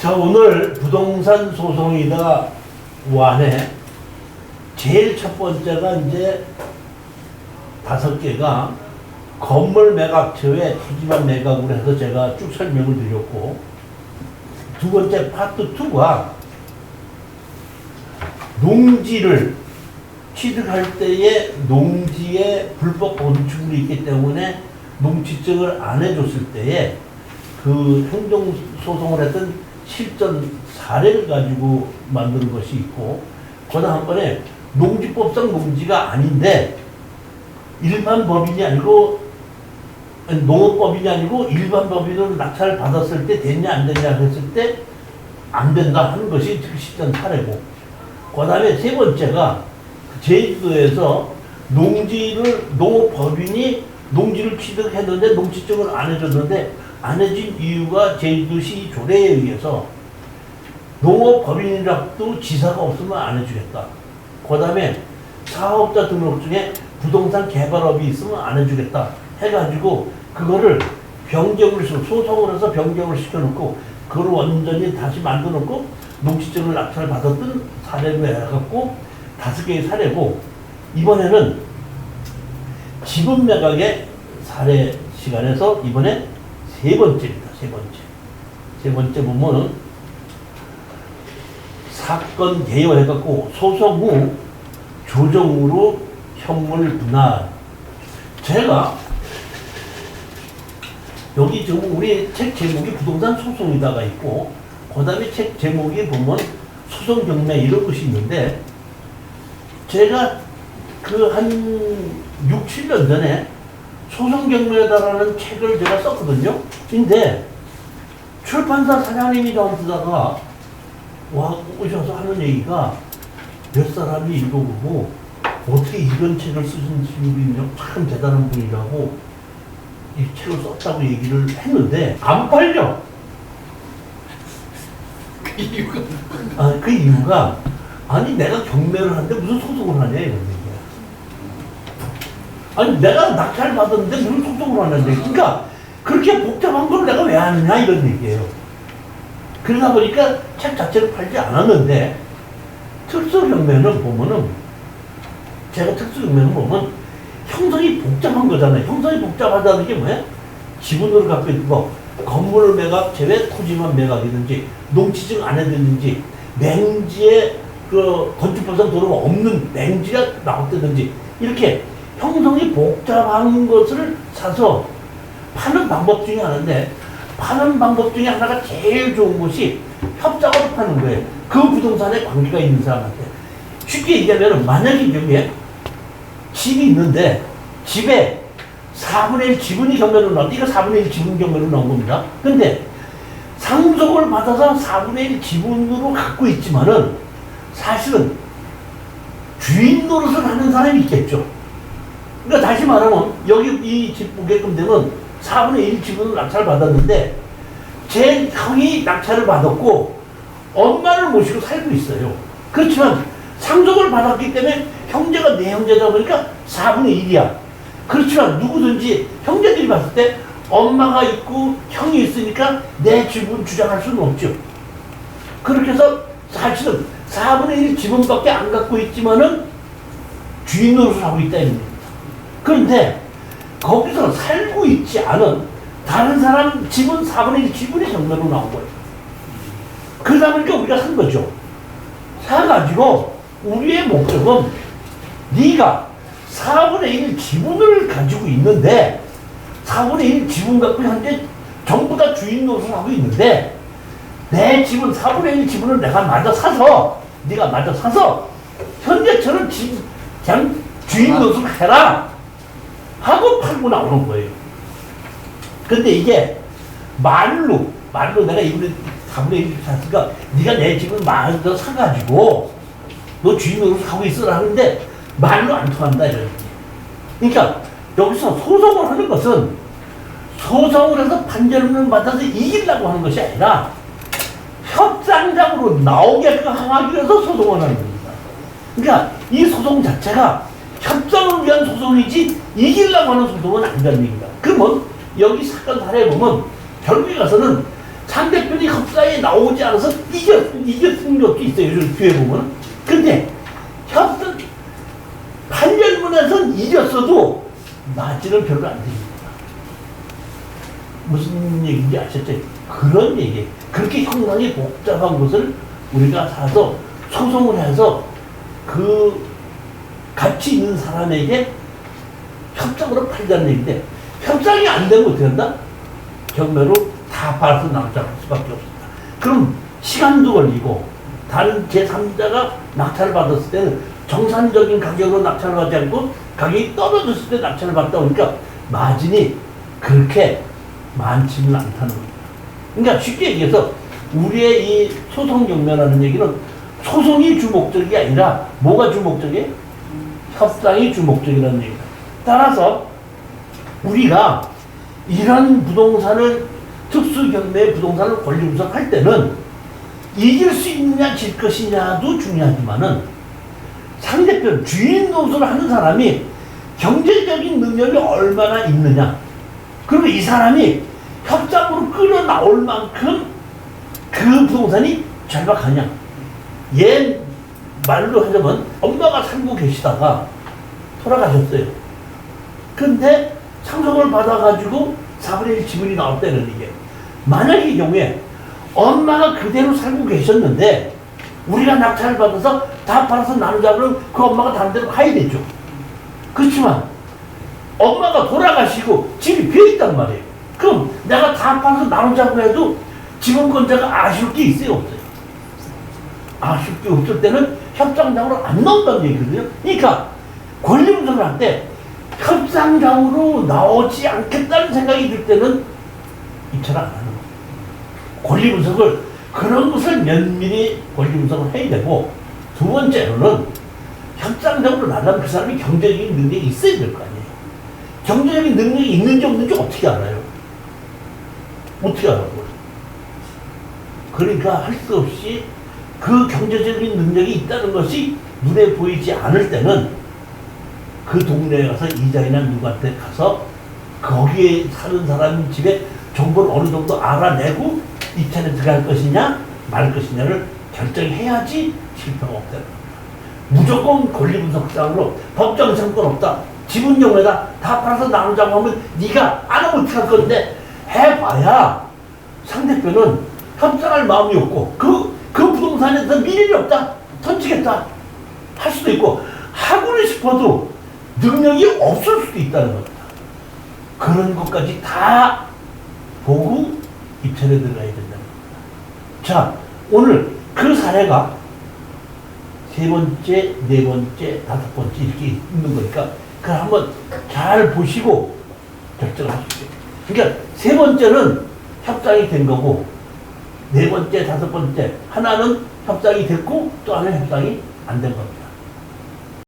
자 오늘 부동산 소송이다 완에 제일 첫 번째가 이제 다섯 개가 건물 매각처에 토지만 매각으로 해서 제가 쭉 설명을 드렸고 두 번째 파트 2가 농지를 취득할 때에 농지에 불법 건축물이 있기 때문에 농지증을 안 해줬을 때에 그 행정소송을 했던 실전 사례를 가지고 만든 것이 있고 그 다음번에 농지법상 농지가 아닌데 일반 법인이 아니고 아니, 농업법인이 아니고 일반 법인으로 낙찰을 받았을 때 됐냐 안 됐냐 했을 때 안 된다 하는 것이 그 실전 사례고 그 다음에 세 번째가 제주도에서 농지를 농업법인이 농지를 취득했는데 농지증을 안 해줬는데 안 해준 이유가 제주도시 조례에 의해서 농업법인이라도 지사가 없으면 안 해주겠다. 그 다음에 사업자 등록 중에 부동산 개발업이 있으면 안 해주겠다. 해가지고 그거를 변경을 소송을 해서 변경을 시켜놓고 그걸 완전히 다시 만들어놓고 농지증을 낙찰 받았던 사례로 해갖고 다섯 개의 사례고 이번에는 지분 매각의 사례 시간에서 이번에 세 번째입니다. 세 번째. 세 번째 보면은 사건 개요 해갖고 소송 후 조정으로 현물 분할. 제가 여기 지금 우리 책 제목이 부동산 소송이다가 있고 그 다음에 책 제목이 보면 소송 경매 이런 것이 있는데 제가 그 한 6, 7년 전에 소송 경매다라는 책을 제가 썼거든요. 근데 출판사 사장님이 저한테다가 와 오셔서 하는 얘기가 몇 사람이 읽어보고 어떻게 이런 책을 쓰신 분이 참 대단한 분이라고 이 책을 썼다고 얘기를 했는데 안 팔려. 그 이유가 아, 그 이유가 아니 내가 경매를 하는데 무슨 소송을 하냐 얘기야. 아니 내가 낙찰 받았는데 무슨 소송을 하는데 그러니까 그렇게 복잡한 걸 내가 왜 하느냐 이런 얘기예요. 그러다 보니까 책 자체를 팔지 않았는데 특수 경매는 보면은 제가 특수 경매는 보면 형성이 복잡한 거잖아요. 형성이 복잡하다는 게 뭐야? 지분으로 갖고 있는 거, 건물 매각 제외 토지만 매각이든지 농지증 안 해드는지 맹지에 그 건축법상 도로가 없는 맹지가 나왔다든지 이렇게 형성이 복잡한 것을 사서 파는 방법 중에 하나인데 파는 방법 중에 하나가 제일 좋은 것이 협작으로 파는 거예요. 그 부동산에 관계가 있는 사람한테. 쉽게 얘기하면 만약에 여기에 집이 있는데 집에 4분의 1 지분이 경매로 나온 이거 4분의 1 지분 경매로 나온 겁니다. 근데 상속을 받아서 4분의 1 지분으로 갖고 있지만은 사실은 주인 노릇을 하는 사람이 있겠죠. 그러니까 다시 말하면 여기 이 집 보게끔 되면 4분의 1 지분을 낙찰 받았는데 제 형이 낙찰을 받았고 엄마를 모시고 살고 있어요. 그렇지만 상속을 받았기 때문에 형제가 내 형제다 보니까 4분의 1이야. 그렇지만 누구든지 형제들이 봤을 때 엄마가 있고 형이 있으니까 내 지분 주장할 수는 없죠. 그렇게 해서 사실은 4분의 1 지분밖에 안 갖고 있지만은 주인 노릇을 하고 있다 겁니다. 그런데 거기서 살고 있지 않은 다른 사람 지분 4분의 1 지분이 경매로 나온 거예요. 그러다 보니까 우리가 산 거죠. 사가지고 우리의 목적은 네가 4분의 1 지분을 가지고 있는데 4분의 1 지분 갖고 현재 전부 다 주인 노릇을 하고 있는데 내 지분 4분의 1 지분을 내가 마저 사서 네가 마저 사서 현재처럼 지, 그냥 주인 노릇을 해라 하고 팔고 나오는 거예요. 근데 이게 말로 말로 내가 이분을 4분의 1 샀으니까 네가 내 집을 마저 사가지고 너 주인 노릇 하고 있으라 하는데 말로 안 통한다 이런. 그러니까 여기서 소송을 하는 것은 소송을 해서 판결문을 받아서 이기려고 하는 것이 아니라 협상장으로 나오게끔 하기 위해서 소송을 하는 겁니다. 그러니까 이 소송 자체가 협상을 위한 소송이지 이기려고 하는 소송은 아니라는 얘기입니다. 그러면 여기 사건 사례에 보면 결국에 가서는 상대편이 협상에 나오지 않아서 이겨, 이겼은 것도 있어요. 이런 뒤에 보면. 근데 협상 8년문에선 이겼어도 맞지는 별로 안 됩니다. 무슨 얘기인지 아셨죠? 그런 얘기. 그렇게 형상이 복잡한 것을 우리가 사서 소송을 해서 그 가치 있는 사람에게 협상으로 팔자는 얘기인데 협상이 안 되면 어떻게 한다? 경매로 다 팔아서 낙찰할 수밖에 없습니다. 그럼 시간도 걸리고 다른 제3자가 낙찰을 받았을 때는 정상적인 가격으로 낙찰을 받지 않고 가격이 떨어졌을 때 낙찰을 받다 보니까 마진이 그렇게 많지는 않다는 겁니다. 그러니까 쉽게 얘기해서 우리의 이 소송 경매라는 얘기는 소송이 주목적이 아니라 뭐가 주목적이에요? 협상이 주목적이라는 얘기다. 따라서 우리가 이런 부동산을 특수 경매 부동산을 권리 분석할 때는 이길 수 있느냐 질 것이냐도 중요하지만은 상대편 주인 노릇을 하는 사람이 경제적인 능력이 얼마나 있느냐 그리고 이 사람이 협상으로 끌어 나올 만큼 그 부동산이 절박하냐 얘 말로 하자면 엄마가 살고 계시다가 돌아가셨어요. 근데 상속을 받아가지고 4분의 1 지분이 나왔다는 이게. 만약의 경우에 엄마가 그대로 살고 계셨는데 우리가 낙찰을 받아서 다 팔아서 나누자면 그 엄마가 다른 데로 가야 되죠. 그렇지만 엄마가 돌아가시고 집이 비어있단 말이에요. 그럼 내가 다 팔아서 나누자고 해도 지분권자가 아쉬울 게 있어요, 없어요? 아쉽게 없을 때는 협상장으로 안 나온다는 얘기거든요. 그러니까 권리 분석을 할 때 협상장으로 나오지 않겠다는 생각이 들 때는 입찰을 안 하는 거예요. 권리 분석을 그런 것을 면밀히 권리 분석을 해야 되고 두 번째로는 협상장으로 나가면 그 사람이 경제적인 능력이 있어야 될 거 아니에요. 경제적인 능력이 있는지 없는지 어떻게 알아요? 어떻게 알아요? 그러니까 할 수 없이 그 경제적인 능력이 있다는 것이 눈에 보이지 않을 때는 그 동네에 가서 이자이나 누구한테 가서 거기에 사는 사람 집에 정보를 어느 정도 알아내고 입찰에 들어갈 것이냐 말 것이냐를 결정해야지 실패가 없다는 겁니다. 무조건 권리 분석상으로 법정 상권 없다. 지분 경우에다 다 팔아서 나누자고 하면 네가 안 하면 어떡할 건데 해봐야 상대편은 협상할 마음이 없고 그, 그 부동산에 대해서 미련이 없다. 던지겠다. 할 수도 있고 하고는 싶어도 능력이 없을 수도 있다는 겁니다. 그런 것까지 다 보고 입찰에 들어가야 된다는 겁니다. 자, 오늘 그 사례가 세 번째, 네 번째, 다섯 번째 이렇게 있는 거니까 그걸 한번 잘 보시고 결정을 하십시오. 그러니까 세 번째는 협상이 된 거고 네 번째, 다섯 번째 하나는 협상이 됐고 또 하나는 협상이 안 된 겁니다.